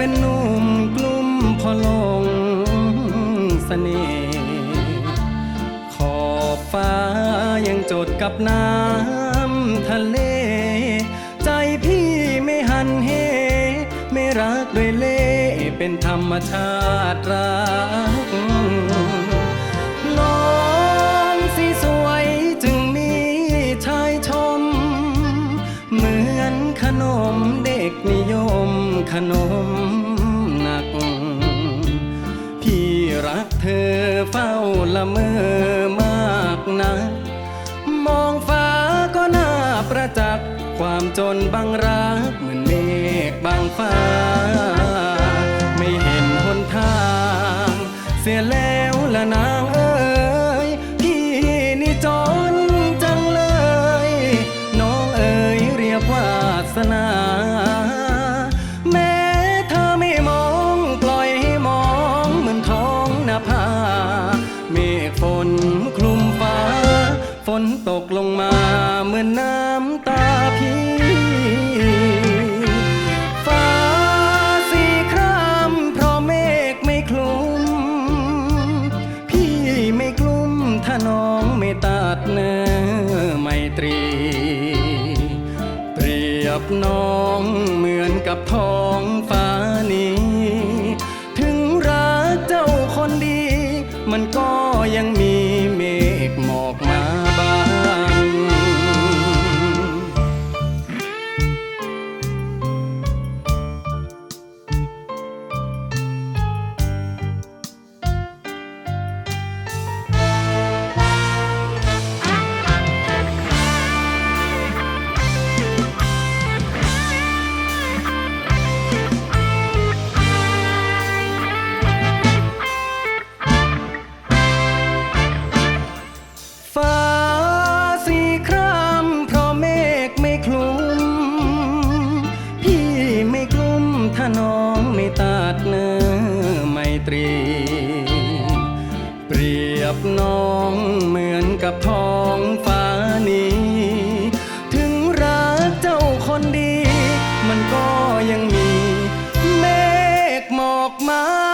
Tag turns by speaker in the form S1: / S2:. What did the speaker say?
S1: เป็นนุ่มกลุ่มพอลงเสน่ห์ขอบฟ้ายังจดกับน้ำทะเล ใจพี่ไม่หันเห ไม่รักด้วยเล่เป็นธรรมชาติรัก นขนมเด็กนิยมขนมหนัก พี่รักเธอเฝ้าละเมอมากนะมองฟ้าก็น่าประจักษ์ความจนบังรักเหมือนเมฆบางฟ้า ไม่เห็นหนทาง เสียแล้ว นตกลงมาเหมือนน้ำตาพี่ฟ้าสีครามเพราะเมฆไม่คลุม พี่ไม่กลุ้มถ้าน้องไม่ตัดเนื้อไมตรี เปรียบน้องเหมือนกับท้องฟ้านี้ ถึงรักเจ้าคนดี มันก็ยังมีเมฆหมอกมา ไม่ตัดเนื้อไมตรี เปรียบน้องเหมือนกับท้องฟ้านี้ ถึงรักเจ้าคนดี มันก็ยังมีเมฆหมอกมา